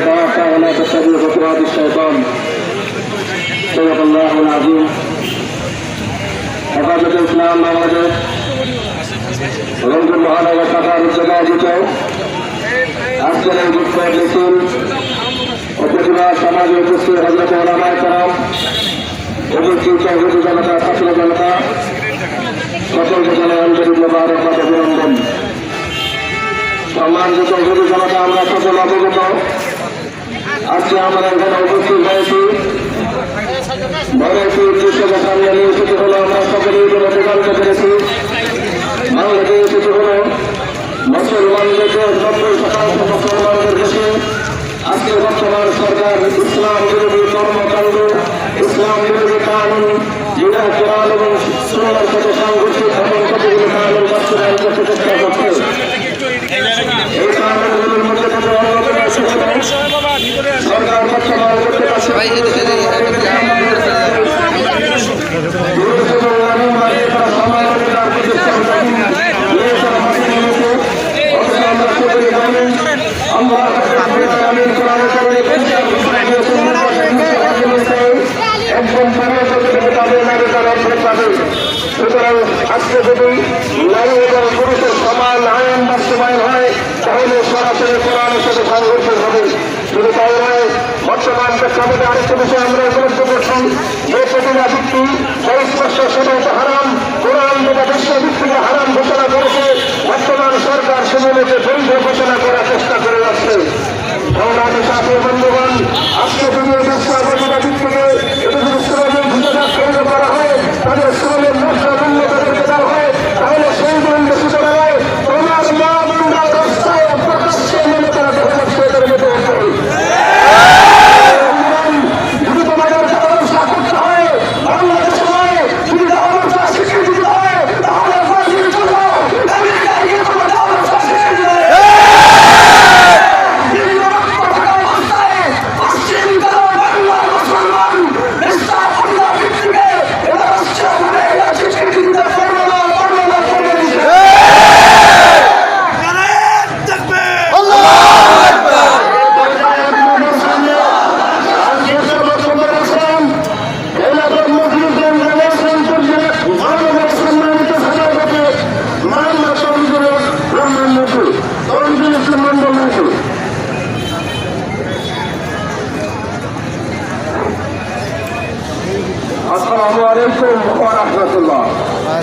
في السلم كافة ولا تتبعوا خطوات الشيطان صدق الله العظيم হেফাজত ইসলাম বাংলাদেশ রঞ্জন মহানগর শাখার উদ্যোগে আয়োজিত আজকের এই যুক্ত মিছিল ও প্রতিবাদ সমাজে উপস্থিত হজরত ওলামায় করাম উপস্থিত চৌধুরী জনতা ছাত্র জনতা সকলকে জানাই আন্তরিক মোবারকবাদ অভিনন্দন সম্মানিত চৌধুরী জনতা আমরা সকল অবগত আজকে আমরা এখানে উপস্থিত হয়েছি। বড় একটি উদ্দেশ্যকে সামনে নিয়ে এসেছে হলো আমরা সকলেই বলে জানতে পেরেছি বাংলাদেশে এসেছে হলো মুসলমানদেরকে নব্বই শতাংশ মুসলমানদের দেশে আজকে বর্তমান সরকার ইসলাম বিরোধী কর্মকাণ্ড, ইসলাম বিরোধী কানুন যেটা কোরআন এবং সুন্দর সাথে সাংঘর্ষিক এমন কতগুলো কানুন বাস্তবায়ন করতে চেষ্টা করছে। এই কানুনগুলোর মধ্যে থেকে অন্যতম আছে হলো সরকার বর্তমান করতে পারছে সুতরাং আজকে যদি নারী এবং পুরুষের সমান আইন বাস্তবায়ন হয় তাহলে সরাসরি কোরআনের সাথে সংঘর্ষ হবে শুধু তাই নয় বর্তমান প্রেক্ষাপটে আরেকটা বিষয় আমরা উপলব্ধ করছি। যে প্রতিভা ভিত্তি সেটা হচ্ছে হারাম, কোরআন যেটা বিশ্ব ভিত্তিকে হারাম ঘোষণা করেছে, বর্তমান সরকার সেগুলোকে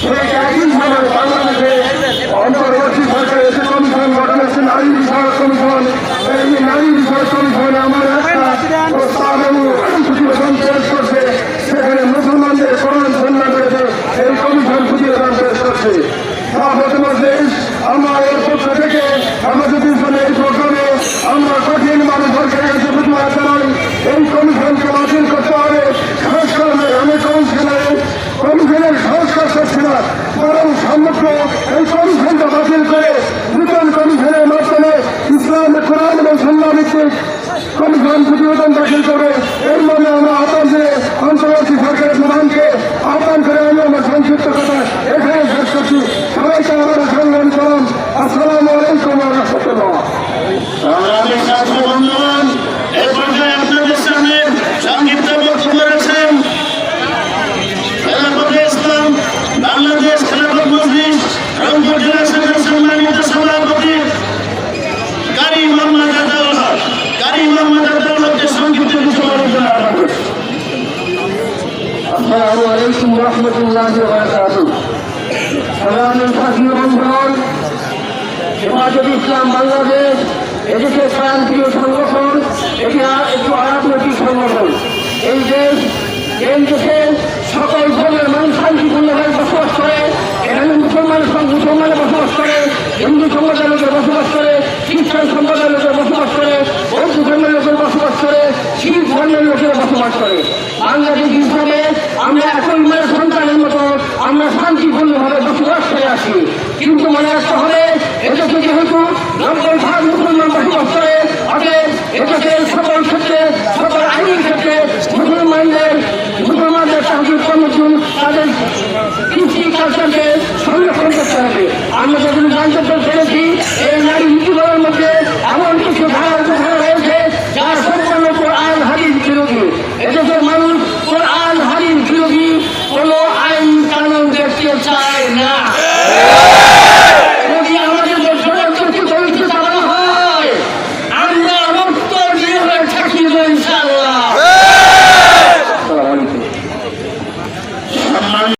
সেই একই সময় বাংলাদেশে অন্তর্বর্তী সরকার এসে কমিশন গঠন হচ্ছে নারী বিষয়ক কমিশন। এই নারী বিষয়ক কমিশনে আমার একটা প্রস্তাব এবং প্রতিবেদন পেশ করছে সেখানে মুসলমানদের কোরআন সন্না করেছে এই কমিশন প্রতিবেদন পেশ করছে দেশ আমরা এর পক্ষ থেকে আমাদের পিছনে এই প্রোগ্রামে আমরা কঠিন মানে সরকারের কাছে প্রতিবাদ জানাই এই কমিশনকে বাতিল করতে হবে সংস্কার আমি কমিশনের কমিশনের সংস্কার করছি না বরং সমগ্র এই কমিশনটা বাতিল করে নূতন কমিশনের মাধ্যমে ইসলাম, কোরআন এবং সন্ধ্যা ভিত্তিক কমিশন প্রতিবেদন দাখিল করে। এর মধ্যে আমরা আহ্বান দিয়ে অন্তর্বর্তী সরকারের প্রধানকে হেফাজত ইসলাম বাংলাদেশ এদেশের প্রান্তীয় সংগঠন এটি একটু রাজনৈতিক সংগঠন। এই দেশ, এই দেশে সকল ধরনের মানুষ প্রশাসনকে সংরক্ষণ করতে হবে আমরা